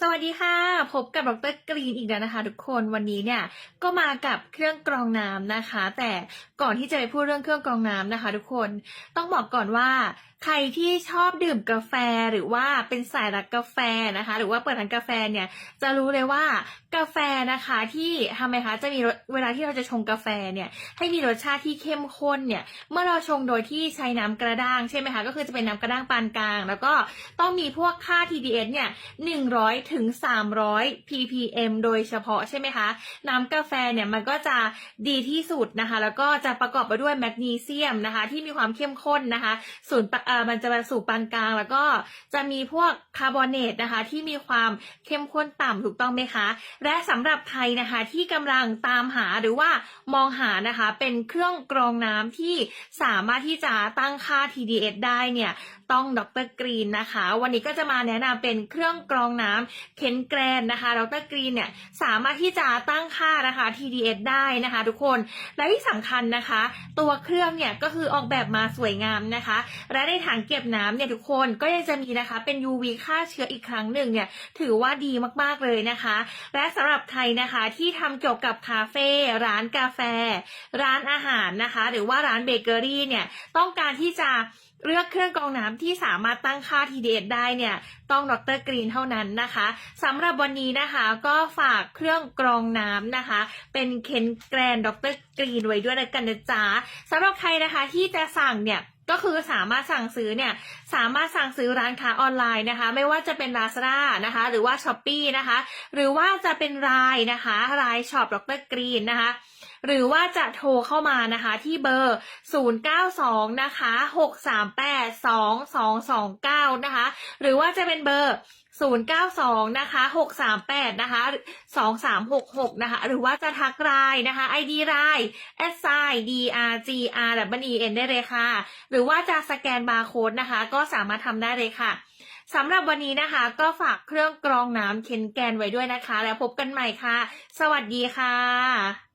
สวัสดีค่ะ พบกับดรกรีนอีกแล้วนะคะ ทุกคนวันนี้เนี่ยก็มากับเครื่องกรองน้ำนะคะ แต่ก่อนที่จะไปพูดเรื่องเครื่องกรองน้ำนะคะ ทุกคนต้องบอกก่อนว่า ใครที่ชอบดื่มกาแฟหรือว่าเป็นสายรักกาแฟนะคะ หรือว่าเปิดร้านกาแฟเนี่ยจะรู้เลยว่ากาแฟนะคะที่ทำไมคะจะมีเวลาที่เราจะชงกาแฟเนี่ยให้มีรสชาติที่เข้มข้นเนี่ยเมื่อเราชงโดยที่ใช้น้ำกระด้างใช่ไหมคะก็คือจะเป็นน้ำกระด้างปานกลาง แล้วก็ต้องมีพวกค่า TDS เนี่ย100ถึง 300 ppm โดยเฉพาะใช่ไหมคะ น้ำกาแฟเนี่ยมันก็จะดีที่สุดนะคะ แล้วก็จะประกอบไปด้วยแมกนีเซียมนะคะ ที่มีความเข้มข้นนะคะศูนเอ่อมันจะมาสู่ปานกลาง แล้วก็จะมีพวกคาร์บอเนตนะคะ ที่มีความเข้มข้นต่ำถูกต้องไหมคะ และสำหรับใครนะคะที่กำลังตามหาหรือว่ามองหานะคะ เป็นเครื่องกรองน้ำที่สามารถที่จะตั้งค่า TDS ได้เนี่ยต้องดรกรีนนะคะ วันนี้ก็จะมาแนะนำเป็นเครื่องกรองน้ำเคนแกรนนะคะดรกรีนเนี่ยสามารถที่จะตั้งค่านะคะ TDS ได้นะคะทุกคน และที่สำคัญนะคะ ตัวเครื่องเนี่ยก็คือออกแบบมาสวยงามนะคะ และในถังเก็บน้ำเนี่ยทุกคนก็ยังจะมีนะคะเป็น UV ฆ่าเชื้ออีกครั้งหนึ่งเนี่ยถือว่าดีมากๆเลยนะคะ และสำหรับใครนะคะที่ทำเกี่ยวกับคาเฟ่ร้านกาแฟ ร้านอาหารนะคะ หรือว่าร้านเบเกอรี่เนี่ยต้องการที่จะเลือกเครื่องกรองน้ำที่สามารถตั้งค่า TDS ได้เนี่ย ต้องดรกรีนเท่านั้นนะคะสำหรับวันนี้นะคะก็ฝากเครื่องกรองน้ำนะคะ เป็นเคนแกรนดรกรีนไว้ด้วยแล้วกันนะจ๊ะสำหรับใครนะคะที่จะสั่งเนี่ยก็คือสามารถสั่งซื้อเนี่ยสามารถสั่งซื้อร้านค้าออนไลน์นะคะ ไม่ว่าจะเป็น Lazada นะคะ หรือว่า s h อ p e e นะคะ หรือว่าจะเป็นรายนะคะรายช็อปดรกรีนนะคะหรือว่าจะโทรเข้ามานะคะที่เบอร์ 092 นะคะ 638 2229นะคะ หรือว่าจะเป็นเบอร์092นะคะ638นะคะ2366นะคะ หรือว่าจะทักไลน์นะคะ ID ไลน์ s i d r g r w e n ได้เลยค่ะ หรือว่าจะสแกนบาร์โค้ดนะคะ ก็สามารถทำได้เลยค่ะสำหรับวันนี้นะคะ ก็ฝากเครื่องกรองน้ำเคนแกนไว้ด้วยนะคะ แล้วพบกันใหม่ค่ะ สวัสดีค่ะ